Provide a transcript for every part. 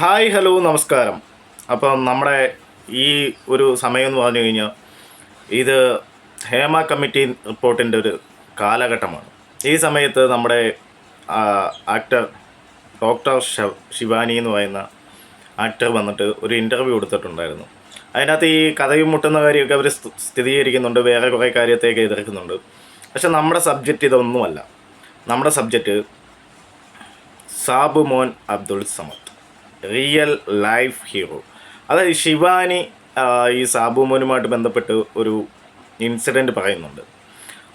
Hi hello നമസ്കാരം. അപ്പം നമ്മുടെ ഈ ഒരു സമയം എന്ന് പറഞ്ഞു കഴിഞ്ഞാൽ ഇത് ഹേമ കമ്മിറ്റി റിപ്പോർട്ടിന്റെ ഒരു കാലഘട്ടമാണ്. ഈ സമയത്ത് നമ്മുടെ ആക്ടർ ഡോക്ടർ ശിവാനി എന്ന് പറയുന്ന ആക്ടർ വന്നിട്ട് ഒരു ഇന്റർവ്യൂ കൊടുത്തിട്ടുണ്ടായിരുന്നു. അതിനകത്ത് ഈ കഥയും മുട്ടുന്ന കാര്യമൊക്കെ അവർ സ്ഥിരീകരിക്കുന്നുണ്ട് വേറെ കുറേ കാര്യത്തെയൊക്കെ എതിർക്കുന്നുണ്ട്. പക്ഷെ നമ്മുടെ സബ്ജക്റ്റ് ഇതൊന്നുമല്ല. നമ്മുടെ subject Sabumon Abdul Samad. Real life hero അതായത് ശിവാനി ഈ സാബു മോനുമായിട്ട് ബന്ധപ്പെട്ട് ഒരു ഇൻസിഡന്റ് പറയുന്നുണ്ട്.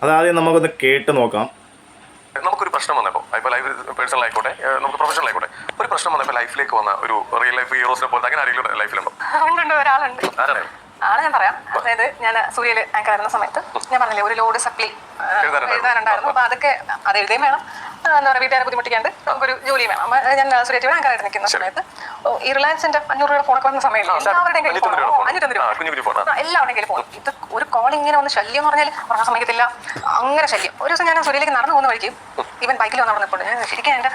അതാദ്യം നമുക്കൊന്ന് കേട്ട് നോക്കാം. നമുക്കൊരു പ്രശ്നം വന്നപ്പോൾ ഇപ്പോൾ ലൈഫ് പേഴ്സണൽ ആയിക്കോട്ടെ. നമുക്ക് പ്രൊഫഷണൽ ആയിക്കോട്ടെ. ഒരു പ്രശ്നം വന്നപ്പോൾ ലൈഫിലേക്ക് വന്ന ഒരു റിയൽ ലൈഫ് ഹീറോസിനെ പോലത്തെ അങ്ങനെ ആരെങ്കിലും ലൈഫിലുണ്ടോ ഉണ്ട് ഒരാളുണ്ട്. ആരാണ്? ആളെ ഞാൻ പറയാം. അതായത് ഞാൻ സൂര്യയിൽ ആങ്കർ ആയിരുന്ന സമയത്ത് ഞാൻ പറഞ്ഞില്ലേ ഒരു ലോഡ് സപ്ലി എഴുതാനുണ്ടായിരുന്നു. അപ്പോൾ അപ്പൊ അതൊക്കെ അത് എഴുതുകയും വേണം. എന്താ പറയുക വീട്ടുകാരെ ബുദ്ധിമുട്ടിക്കാണ്ട് നമുക്കൊരു ജോലി വേണം. ഞാൻ സൂര്യ ടി ആങ്കർ ആയിട്ട് നിൽക്കുന്ന സമയത്ത്. ഓ, ഈ റിലയൻസിന്റെ അഞ്ഞൂറ് രൂപ ഫോണൊക്കെ വന്ന സമയത്ത് എല്ലാവരുടെയും കയ്യിൽ phone. ഓ, അഞ്ഞൂറ്റൊന്ന് രൂപ. ആ, കുഞ്ഞു കുഞ്ഞു ആ. എല്ലാവരുടെയും കയ്യിൽ ഫോൺ ഇത് ഒരു കോൾ ഇങ്ങനെ ഒന്ന് ശല്യം എന്ന് പറഞ്ഞാൽ ഉറങ്ങാൻ സമ്മതിക്കത്തില്ല. അങ്ങനെ ശല്യം. ഒരു ദിവസം ഞാൻ സൂര്യയിലേക്ക് നടന്നു പോകുന്ന വഴിക്ക് ഇവൻ ബൈക്കിൽ വന്ന് അവിടെ നിൽപ്പുണ്ട് ഞാൻ ശരിക്കും എന്റെ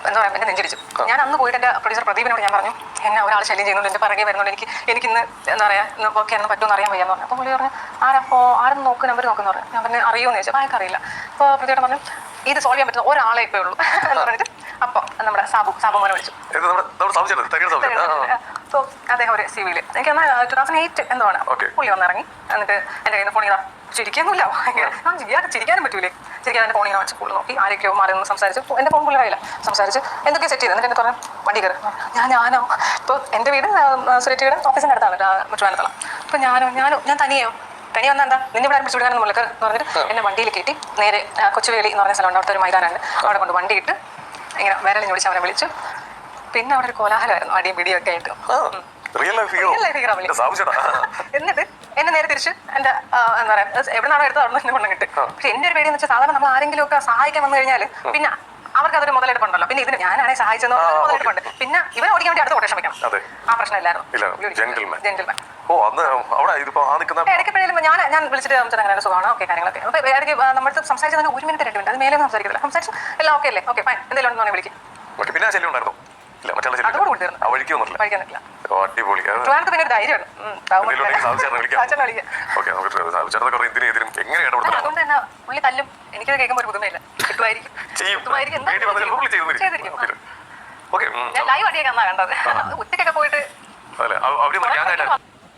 എന്താ പറയുക എന്നെ നെഞ്ചിരിച്ചു ഞാൻ അന്ന് പോയിട്ട് എന്റെ പ്രൊഡ്യൂസർ പ്രദീപിനോട് ഞാൻ പറഞ്ഞു എന്നെ ഒരാൾ ശല്യം ചെയ്യുന്നുണ്ട് എന്റെ പിറകെ വരുന്നുണ്ട്. എനിക്ക് എനിക്ക് ഇന്ന് എന്താ പറയുക ഇന്ന് ഓക്കെ ആണെന്ന് പറ്റുമെന്ന് അറിയാൻ വയ്യാന്ന് പറഞ്ഞു. അപ്പോൾ പുള്ളി പറഞ്ഞു ആരപ്പോ ആരും നോക്ക് നമ്പർ നോക്കുന്നു പറഞ്ഞു. ഞാൻ പറഞ്ഞു അറിയുമെന്ന് ചോദിച്ചു. അപ്പോൾ അയാൾക്ക് അറിയില്ല. അപ്പോൾ പ്രതിയോട് പറഞ്ഞു ഇത് സോൾവ് ചെയ്യാൻ പറ്റുന്ന ഒരാളെ ഇപ്പോൾ ഉള്ളൂ. എന്ന് പറഞ്ഞിട്ട് അപ്പോൾ നമ്മുടെ സാബു സാബു മോനെ വിളിച്ചു. ഇത് നമ്മുടെ നമ്മുടെ സംശയം തകയുടെ സംശയം സോ അദ്ദേഹം ഒരു സിവിയിൽ എനിക്ക് ടൂ തൗസൻഡ് എയ്റ്റ് എന്താണ്. പുള്ളി വന്നിറങ്ങി. എന്നിട്ട് എന്റെ കയ്യിൽ നിന്ന് ഫോണിൽ ചിരിക്കൊന്നുമില്ല ഞാൻ ചിരിക്കാൻ ചിരിക്കാനും പറ്റൂലേ. ചിരിക്കാൻ എന്റെ ഫോണിൽ വെച്ച് പുള്ളി നോക്കി. ആരൊക്കെയോ മാറി ഒന്ന് സംസാരിച്ചു. എന്റെ ഫോൺ പുള്ളി കയ്യില്ല സംസാരിച്ച് എന്തൊക്കെ സെറ്റ് ചെയ്ത് എന്നിട്ട് എന്നെ പറഞ്ഞു? വണ്ടി കയറി. ഞാൻ ഞാനോ? ഇപ്പോൾ എന്റെ വീട് സുരേറ്റിയുടെ ഓഫീസിന്റെ അടുത്താണ് മുറ്റുവാനത്തളം അപ്പോൾ ഞാനോ ഞാനോ ഞാൻ തനിയോ തനി വന്നാ എന്താ? നിന്നെ ഇവിടെ അനുഭവിച്ചു വിടാൻ എന്ന് പറഞ്ഞിട്ട് എന്നെ വണ്ടിയിൽ കയറ്റി നേരെ കൊച്ചുവേലി എന്ന് പറഞ്ഞ സ്ഥലമുണ്ട് അവിടുത്തെ ഒരു മൈതാനമുണ്ട് അവിടെ കൊണ്ട് വണ്ടി ഇട്ട് ഇങ്ങനെ വേറെ വിളിച്ച് അവനെ വിളിച്ചു. പിന്നെ അവിടെ ഒരു കോലാഹലമായിരുന്നു അടിയും പിടിയും ഒക്കെ ആയിട്ട്. എന്നിട്ട് എന്നെ നേരെ തിരിച്ച് എന്റെ എന്താ പറയാ എവിടെ നിന്നാണോ എടുത്തത് അവിടെ നിന്ന് കൊണ്ടു കിട്ടും പക്ഷെ എന്റെ ഒരു പേടി എന്ന് വെച്ചാൽ സാധാരണ നമ്മൾ ആരെങ്കിലും ഒക്കെ സഹായിക്കാൻ വന്നു കഴിഞ്ഞാൽ പിന്നെ അവർക്ക് അതൊരു മുതലെടുപ്പുണ്ടല്ലോ. പിന്നെ ഇതിന് ഞാനാണെ സഹായിച്ചെന്ന് മുതലെടുപ്പുണ്ട്. പിന്നെ ഇവനെ ഓടിക്കാൻ വേണ്ടി അടുത്ത കൊട്ടേഷൻ വെക്കണം അതെ. ആ പ്രശ്നമില്ലായിരുന്നു. ജെന്റിൽമാൻ ഓ അന്ന് അവിടെ ഇതിപ്പോ ആ നിൽക്കുന്ന ഞാൻ ഞാൻ വിളിച്ചിട്ട് അങ്ങനെ സുഖമാണ്. ഓക്കെ കാര്യങ്ങളൊക്കെ. അപ്പൊ ഇടയ്ക്ക് നമ്മൾ സംസാരിച്ചത് ഒരു മിനിറ്റ് രണ്ട് മിനിറ്റ് അത് മേലെ സംസാരിക്കില്ല സംസാരിച്ചു എല്ലാം ഓക്കെ അല്ലേ? ഓക്കെ ഫൈൻ എന്തെങ്കിലും ഉണ്ടെന്ന് വിളിക്കും. ഓക്കെ പിന്നെ ആ ശല്യം ഉണ്ടായിരുന്നു. ഇല്ല മറ്റുള്ള ശല്യം വഴിക്ക് അടിപൊളി. പിന്നെ ഒരു ധൈര്യമാണ് ഓക്കെ നമുക്ക് അതുകൊണ്ട് തന്നെ പുള്ളി തല്ലും എനിക്കത് കേൾക്കുമ്പോൾ ഒരു പുതുമയില്ല. കിട്ടുമായിരിക്കും. ചെയ്യും. ചിലപ്പോൾ പുള്ളി ഓക്കെ. ഞാൻ ലൈവ് അടിയൊക്കെ എന്നാ കണ്ടത്. ഉച്ചക്കൊക്കെ പോയിട്ട് അതെ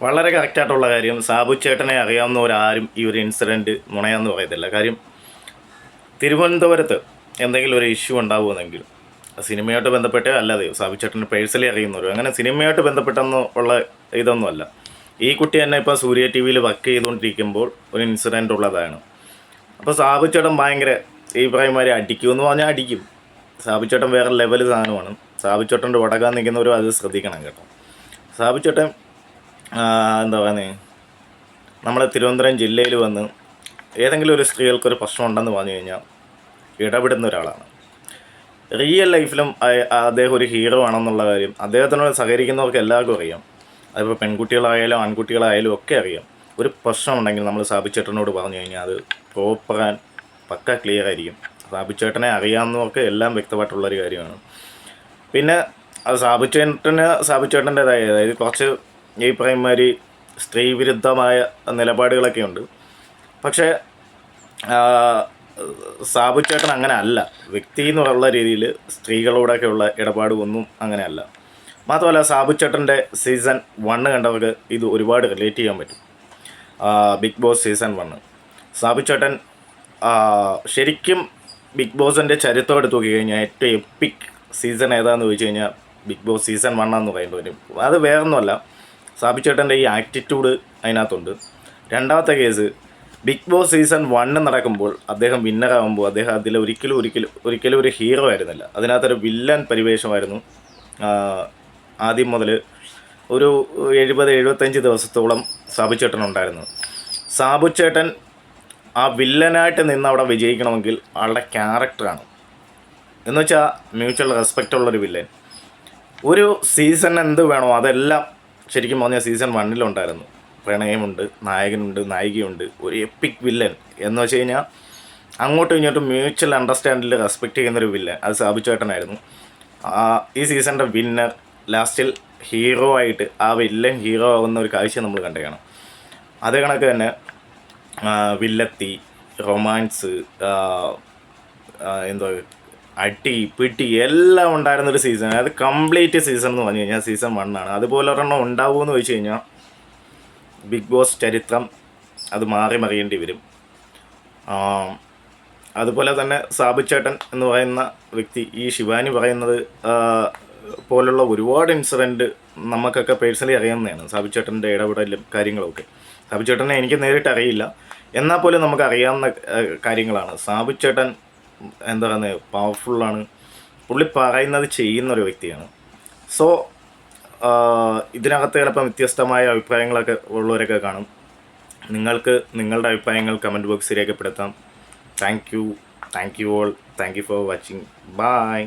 വളരെ കറക്റ്റായിട്ടുള്ള കാര്യം. സാബു ചേട്ടനെ അറിയാവുന്നവരാരും ഈ ഒരു ഇൻസിഡന്റ് നുണയാന്ന് പറയത്തില്ല. കാര്യം തിരുവനന്തപുരത്ത് എന്തെങ്കിലും ഒരു ഇഷ്യൂ ഉണ്ടാവുമെന്നെങ്കിൽ സിനിമയായിട്ട് ബന്ധപ്പെട്ട് അല്ലാതെ സാബു ചേട്ടനെ പേഴ്സണലി അറിയുന്നവരും? അങ്ങനെ സിനിമയായിട്ട് ബന്ധപ്പെട്ടെന്ന് ഉള്ള ഇതൊന്നുമല്ല. ഈ കുട്ടി തന്നെ ഇപ്പോൾ സൂര്യ ടി വിയിൽ വർക്ക് ചെയ്തുകൊണ്ടിരിക്കുമ്പോൾ ഒരു ഇൻസിഡന്റ് ഉള്ളതാണ്. അപ്പോൾ സാബു ചേട്ടൻ ഭയങ്കര ഈ അടിക്കും എന്ന് പറഞ്ഞാൽ അടിക്കും. സാബു ചേട്ടൻ വേറെ ലെവൽ സാധനമാണ്. സാബിച്ചോട്ടന്റെ വടകാൻ നിൽക്കുന്നവരും അത് ശ്രദ്ധിക്കണം കേട്ടോ. സാബു എന്താ പറയുന്നത് നമ്മളെ തിരുവനന്തപുരം ജില്ലയിൽ വന്ന് ഏതെങ്കിലും ഒരു സ്ത്രീകൾക്കൊരു പ്രശ്നം ഉണ്ടെന്ന് പറഞ്ഞു കഴിഞ്ഞാൽ ഇടപെടുന്ന ഒരാളാണ്. റിയൽ ലൈഫിലും അദ്ദേഹം ഒരു ഹീറോ ആണെന്നുള്ള കാര്യം അദ്ദേഹത്തിനോട് സഹകരിക്കുന്നവർക്ക് എല്ലാവർക്കും അറിയാം. അതിപ്പോൾ പെൺകുട്ടികളായാലും ആൺകുട്ടികളായാലും ഒക്കെ അറിയാം. ഒരു പ്രശ്നം ഉണ്ടെങ്കിൽ നമ്മൾ സാബിച്ചേട്ടനോട് പറഞ്ഞു കഴിഞ്ഞാൽ അത് പ്രോപ്പറാൻ പക്ക ക്ലിയർ ആയിരിക്കും. സാബിച്ചേട്ടനെ അറിയാവുന്നവർക്ക് എല്ലാം വ്യക്തമായിട്ടുള്ളൊരു കാര്യമാണ്. പിന്നെ അത് സാബിച്ചേട്ടന് സാബിച്ചേട്ടന്റെതായ അതായത് കുറച്ച് ഈ പറയുമാതിരി സ്ത്രീ വിരുദ്ധമായ നിലപാടുകളൊക്കെ ഉണ്ട് പക്ഷേ സാബുച്ചേട്ടൻ അങ്ങനെ അല്ല. വ്യക്തി എന്ന് എന്നുള്ള രീതിയിൽ സ്ത്രീകളോടൊക്കെയുള്ള ഇടപാട് ഒന്നും അങ്ങനെ അല്ല. മാത്രമല്ല സാബുച്ചേട്ടന്റെ സീസൺ വണ്ണ് കണ്ടവർക്ക് ഇത് ഒരുപാട് റിലേറ്റ് ചെയ്യാൻ പറ്റും. Big Boss season one. സാബുച്ചേട്ടൻ ശരിക്കും ബിഗ് ബോസിന്റെ ചരിത്രം എടുത്തു നോക്കി കഴിഞ്ഞാൽ ഏറ്റവും എപ്പിക് സീസൺ ഏതാണെന്ന് ചോദിച്ചു കഴിഞ്ഞാൽ ബിഗ് ബോസ് സീസൺ വണ്ണാന്ന് പറയേണ്ടി വരും അത് വേറൊന്നുമല്ല. സാബിച്ചേട്ടന്റെ ഈ ആറ്റിറ്റ്യൂഡ് അതിനകത്തുണ്ട്. രണ്ടാമത്തെ case Big Boss season one നടക്കുമ്പോൾ അദ്ദേഹം വിന്നറാകുമ്പോൾ അദ്ദേഹം അതിൽ ഒരിക്കലും ഒരിക്കലും ഒരിക്കലും ഒരു ഹീറോ ആയിരുന്നില്ല. അതിനകത്തൊരു വില്ലൻ പരിവേഷമായിരുന്നു. ആദ്യം മുതൽ ഒരു എഴുപത് എഴുപത്തഞ്ച് ദിവസത്തോളം സാബുച്ചേട്ടൻ ഉണ്ടായിരുന്നു. സാബുച്ചേട്ടൻ ആ വില്ലനായിട്ട് നിന്ന് അവിടെ വിജയിക്കണമെങ്കിൽ ആളുടെ ക്യാരക്ടറാണ് എന്ന് വെച്ചാൽ മ്യൂച്വൽ റെസ്പെക്റ്റ് ഉള്ളൊരു വില്ലൻ ഒരു സീസൺ എന്ത് വേണോ അതെല്ലാം ശരിക്കും പറഞ്ഞാൽ സീസൺ വണ്ണിലുണ്ടായിരുന്നു പ്രണയമുണ്ട് നായകനുണ്ട് നായികയുണ്ട് ഒരു എപ്പിക് വില്ലൻ എന്ന് വെച്ച് കഴിഞ്ഞാൽ അങ്ങോട്ടും ഇങ്ങോട്ടും മ്യൂച്വൽ അണ്ടർസ്റ്റാൻഡിൽ റെസ്പെക്റ്റ് ചെയ്യുന്നൊരു വില്ലൻ അത് സാബിച്ചേട്ടനായിരുന്നു ആ, ഈ സീസണിന്റെ വിന്നർ ലാസ്റ്റിൽ ഹീറോ ആയിട്ട് ആ വില്ലൻ ഹീറോ ആവുന്ന ഒരു കാഴ്ച നമ്മൾ കണ്ടതാണ് അതേ കണക്ക് തന്നെ വില്ലത്തി റൊമാൻസ് എന്തോ അടി പിടി എല്ലാം ഉണ്ടായിരുന്ന ഒരു സീസൺ അത് കംപ്ലീറ്റ് സീസൺ എന്ന് പറഞ്ഞു കഴിഞ്ഞാൽ സീസൺ വൺ ആണ്. അതുപോലെ ഒരെണ്ണം ഉണ്ടാവുമെന്ന് ചോദിച്ചു കഴിഞ്ഞാൽ ബിഗ് ബോസ് ചരിത്രം അത് മാറി മറിയേണ്ടി വരും. അതുപോലെ തന്നെ സാബുച്ചേട്ടൻ എന്ന് പറയുന്ന വ്യക്തി ഈ ശിവാനി പറയുന്നത് പോലുള്ള ഒരുപാട് ഇൻസിഡന്റ് നമുക്കൊക്കെ പേഴ്സണലി അറിയാവുന്നതാണ്. സാബുച്ചേട്ടന്റെ ഇടപെടലും കാര്യങ്ങളൊക്കെ. സാബുച്ചേട്ടനെ എനിക്ക് നേരിട്ട് അറിയില്ല എന്നാൽ പോലും നമുക്ക് അറിയാവുന്ന കാര്യങ്ങളാണ്. സാബു ചേട്ടൻ എന്താ പറയുന്നത് പവർഫുള്ളാണ് പുള്ളി പറയുന്നത് ചെയ്യുന്ന ഒരു വ്യക്തിയാണ് സോ ഇതിനകത്ത് ചിലപ്പം വ്യത്യസ്തമായ അഭിപ്രായങ്ങളൊക്കെ ഉള്ളവരൊക്കെ കാണും. നിങ്ങൾക്ക് നിങ്ങളുടെ അഭിപ്രായങ്ങൾ കമന്റ് ബോക്സിൽ രേഖപ്പെടുത്താം. Thank you thank you all thank you for watching bye